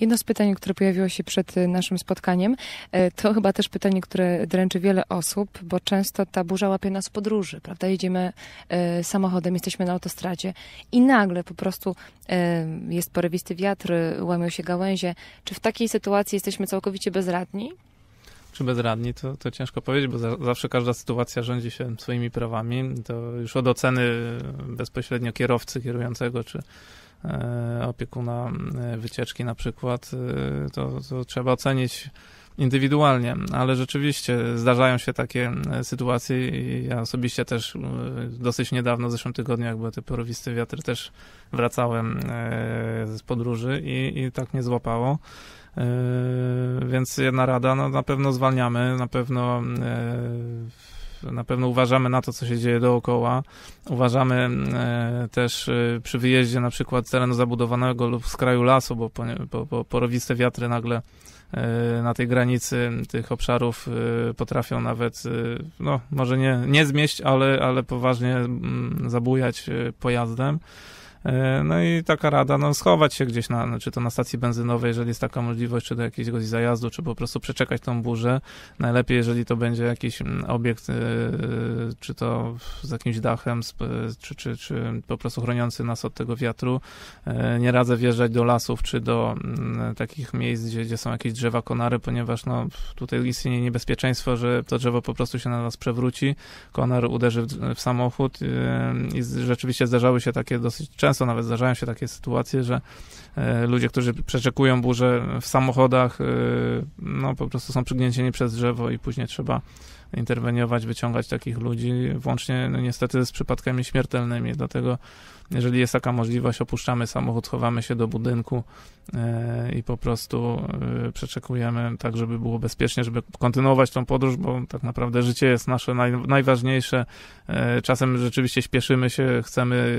Jedno z pytań, które pojawiło się przed y, naszym spotkaniem, y, to chyba też pytanie, które dręczy wiele osób, bo często ta burza łapie nas w podróży, prawda? Jedziemy y, samochodem, jesteśmy na autostradzie i nagle po prostu jest porywisty wiatr, łamią się gałęzie. Czy w takiej sytuacji jesteśmy całkowicie bezradni? czy bezradni, to, to ciężko powiedzieć, bo za, zawsze każda sytuacja rządzi się swoimi prawami. To już od oceny bezpośrednio kierowcy kierującego, czy e, opiekuna e, wycieczki na przykład, e, to, to trzeba ocenić indywidualnie, ale rzeczywiście zdarzają się takie sytuacje i ja osobiście też dosyć niedawno, w zeszłym tygodniu, jak były te porowiste wiatry, też wracałem z podróży i, i tak mnie złapało. Więc jedna rada, no na pewno zwalniamy, na pewno na pewno uważamy na to, co się dzieje dookoła. Uważamy yy, też przy wyjeździe na przykład z terenu zabudowanego lub z kraju lasu, bo, bo, bo porowiste wiatry nagle na tej granicy tych obszarów potrafią nawet, no może nie, nie zmieść, ale, ale poważnie mm, zabujać pojazdem. E, no i taka rada, no schować się gdzieś na, czy to na stacji benzynowej, jeżeli jest taka możliwość, czy do jakiegoś zajazdu, czy po prostu przeczekać tą burzę. Najlepiej, jeżeli to będzie jakiś mm, obiekt, e, czy to z jakimś dachem, czy, czy, czy po prostu chroniący nas od tego wiatru. E, nie radzę wjeżdżać do lasów, czy do mm, takich miejsc, gdzie, gdzie są jakieś drzewa, konary, ponieważ no, tutaj istnieje niebezpieczeństwo, że to drzewo po prostu się na nas przewróci, konar uderzy w, w samochód i rzeczywiście zdarzały się takie dosyć często często nawet zdarzają się takie sytuacje, że e, ludzie, którzy przeczekują burzę w samochodach, e, no po prostu są przygnięcieni przez drzewo i później trzeba interweniować, wyciągać takich ludzi, włącznie no, niestety z przypadkami śmiertelnymi. Dlatego, jeżeli jest taka możliwość, opuszczamy samochód, chowamy się do budynku e, i po prostu e, przeczekujemy tak, żeby było bezpiecznie, żeby kontynuować tą podróż, bo tak naprawdę życie jest nasze naj, najważniejsze. E, czasem rzeczywiście śpieszymy się, chcemy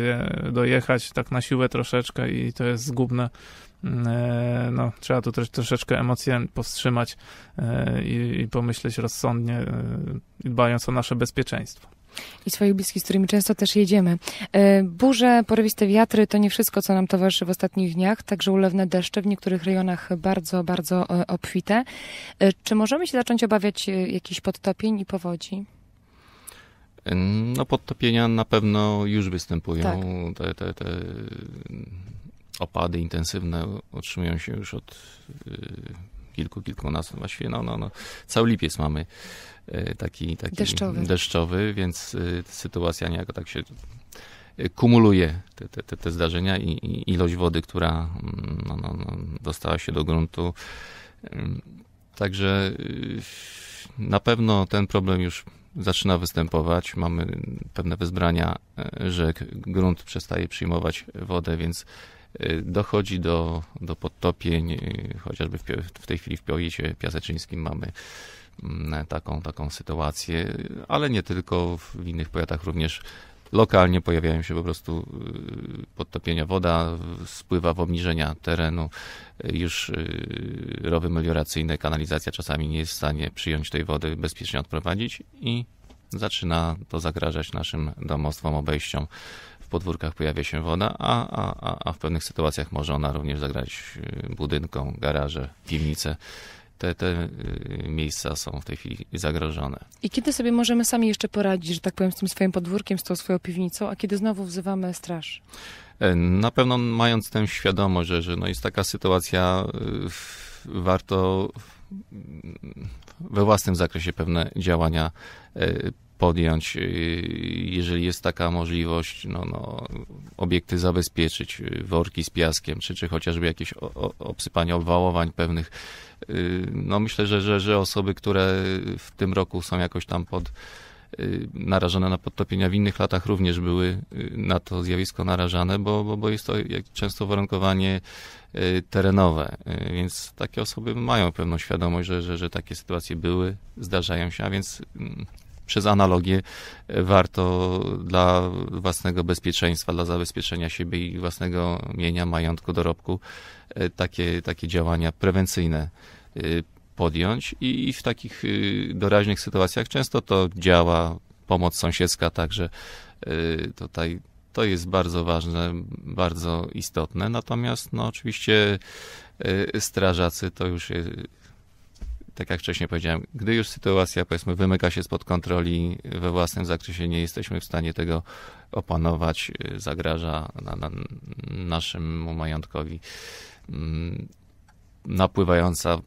dojechać tak na siłę troszeczkę i to jest zgubne no, trzeba tu też troszeczkę emocje powstrzymać e, i, i pomyśleć rozsądnie, e, dbając o nasze bezpieczeństwo i swoich bliskich, z którymi często też jedziemy. Burze, porywiste wiatry to nie wszystko, co nam towarzyszy w ostatnich dniach, także ulewne deszcze w niektórych rejonach bardzo, bardzo obfite. Czy możemy się zacząć obawiać jakichś podtopień i powodzi? No podtopienia na pewno już występują. Tak. Te, te, te opady intensywne otrzymują się już od y, kilku, kilkunastu, właściwie no, no, no, cały lipiec mamy y, taki, taki deszczowy. deszczowy, więc y, sytuacja niejako tak się kumuluje te, te, te zdarzenia i, i, ilość wody, która mm, no, no, no, dostała się do gruntu. Także na pewno ten problem już zaczyna występować. Mamy pewne wezbrania rzek, grunt przestaje przyjmować wodę, więc dochodzi do, do podtopień, y, chociażby w, w tej chwili w Pioicie Piaseczyńskim mamy mm, taką, taką sytuację, ale nie tylko, w innych powiatach również lokalnie pojawiają się po prostu y, podtopienia. Woda spływa w obniżenia terenu. Już rowy melioracyjne, kanalizacja czasami nie jest w stanie przyjąć tej wody, bezpiecznie odprowadzić i zaczyna to zagrażać naszym domostwom, obejściom podwórkach pojawia się woda, a, a, a w pewnych sytuacjach może ona również zagrać y, budynkom, garaże, piwnice te, te y, miejsca są w tej chwili zagrożone. I kiedy sobie możemy sami jeszcze poradzić, że tak powiem, z tym swoim podwórkiem, z tą swoją piwnicą, a kiedy znowu wzywamy straż? E, na pewno mając tę świadomość, że, że no jest taka sytuacja, y, warto we własnym zakresie pewne działania e, podjąć, y, jeżeli jest taka możliwość, no, no, obiekty zabezpieczyć, y, worki z piaskiem, czy, czy chociażby jakieś obsypanie obwałowań pewnych. Y, no myślę, że, że, że osoby, które w tym roku są jakoś tam pod narażone na podtopienia w innych latach również były na to zjawisko narażane, bo, bo, bo jest to często warunkowanie terenowe, więc takie osoby mają pewną świadomość, że, że, że takie sytuacje były, zdarzają się, a więc mm, przez analogię e, warto dla własnego bezpieczeństwa, dla zabezpieczenia siebie i własnego mienia, majątku, dorobku e, takie, takie działania prewencyjne e, podjąć i w takich doraźnych sytuacjach często to działa pomoc sąsiedzka, także tutaj to jest bardzo ważne, bardzo istotne. Natomiast no, oczywiście strażacy to już tak jak wcześniej powiedziałem, gdy już sytuacja powiedzmy wymyka się spod kontroli we własnym zakresie, nie jesteśmy w stanie tego opanować, zagraża na, na naszemu majątkowi mm, napływająca,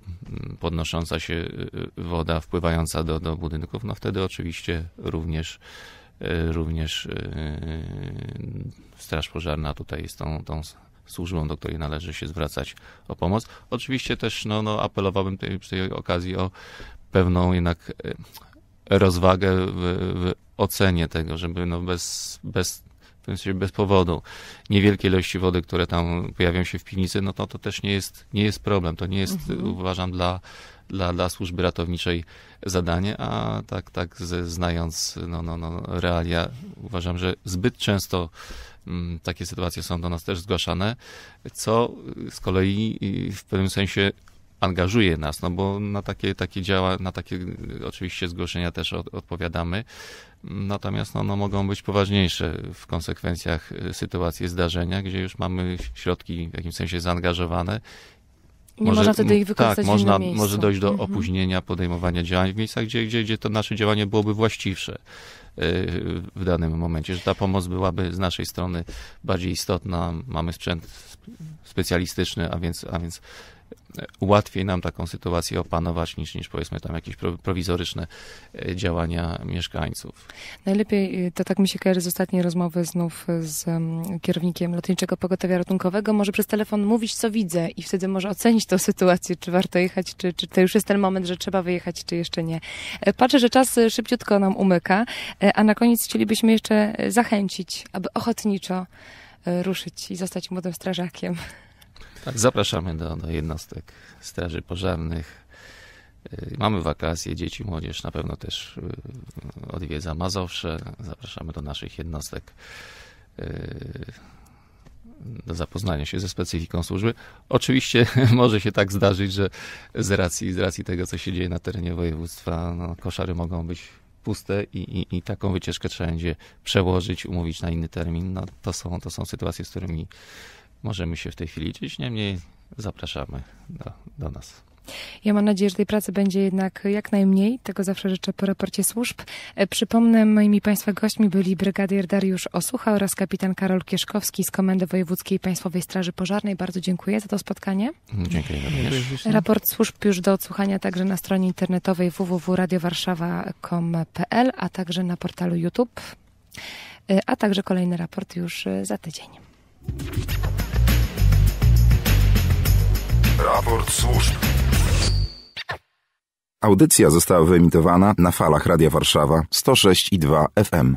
podnosząca się woda, wpływająca do, do budynków, no wtedy oczywiście również również Straż Pożarna tutaj jest tą, tą służbą, do której należy się zwracać o pomoc. Oczywiście też no, no, apelowałbym tej, przy tej okazji o pewną jednak e, rozwagę w, w ocenie tego, żeby no bez, bez, w sensie bez powodu niewielkie ilości wody, które tam pojawią się w piwnicy, no to to też nie jest, nie jest problem. To nie jest, mhm. uważam, dla, dla, dla służby ratowniczej zadanie, a tak, tak znając no, no, no, realia, uważam, że zbyt często Mm, takie sytuacje są do nas też zgłaszane, co z kolei w pewnym sensie angażuje nas, no bo na takie, takie działa, na takie oczywiście zgłoszenia też od, odpowiadamy. Natomiast no, no, mogą być poważniejsze w konsekwencjach y, sytuacje, zdarzenia, gdzie już mamy środki w jakimś sensie zaangażowane. Nie może, można wtedy ich wykorzystać tak, w można, miejscu. może dojść do mhm. opóźnienia podejmowania działań w miejscach, gdzie, gdzie, gdzie to nasze działanie byłoby właściwsze. Y, w danym momencie, że ta pomoc byłaby z naszej strony bardziej istotna. Mamy sprzęt specjalistyczny, a więc, a więc łatwiej nam taką sytuację opanować niż, niż powiedzmy tam jakieś prowizoryczne e, działania mieszkańców. Najlepiej, y, to tak mi się kojarzy z ostatniej rozmowy znów z kierownikiem Lotniczego Pogotowia Ratunkowego, może przez telefon mówić, co widzę i wtedy może ocenić tę sytuację, czy warto jechać, czy, czy to już jest ten moment, że trzeba wyjechać, czy jeszcze nie. E, patrzę, że czas szybciutko nam umyka, e, a na koniec chcielibyśmy jeszcze zachęcić, aby ochotniczo ruszyć i zostać młodym strażakiem. Tak, zapraszamy do, do jednostek straży pożarnych. Y, mamy wakacje, dzieci, młodzież na pewno też y, odwiedza Mazowsze. Zapraszamy do naszych jednostek y, do zapoznania się ze specyfiką służby. Oczywiście może się tak zdarzyć, że z racji, z racji tego, co się dzieje na terenie województwa, no, koszary mogą być puste i, i, i, taką wycieczkę trzeba będzie przełożyć, umówić na inny termin. No, to, są, to są sytuacje, z którymi możemy się w tej chwili liczyć. Niemniej zapraszamy do, do nas. Ja mam nadzieję, że tej pracy będzie jednak jak najmniej. Tego zawsze życzę po raporcie służb. E, przypomnę, moimi Państwa gośćmi byli brygadier Dariusz Osucha oraz kapitan Karol Kieszkowski z Komendy Wojewódzkiej Państwowej Straży Pożarnej. Bardzo dziękuję za to spotkanie. Dziękuję. Raport służb już do odsłuchania także na stronie internetowej www.radiowarszawa.com.pl, a także na portalu YouTube, e, a także kolejny raport już e, za tydzień. Raport służb. Audycja została wyemitowana na falach Radia Warszawa 106,2 FM.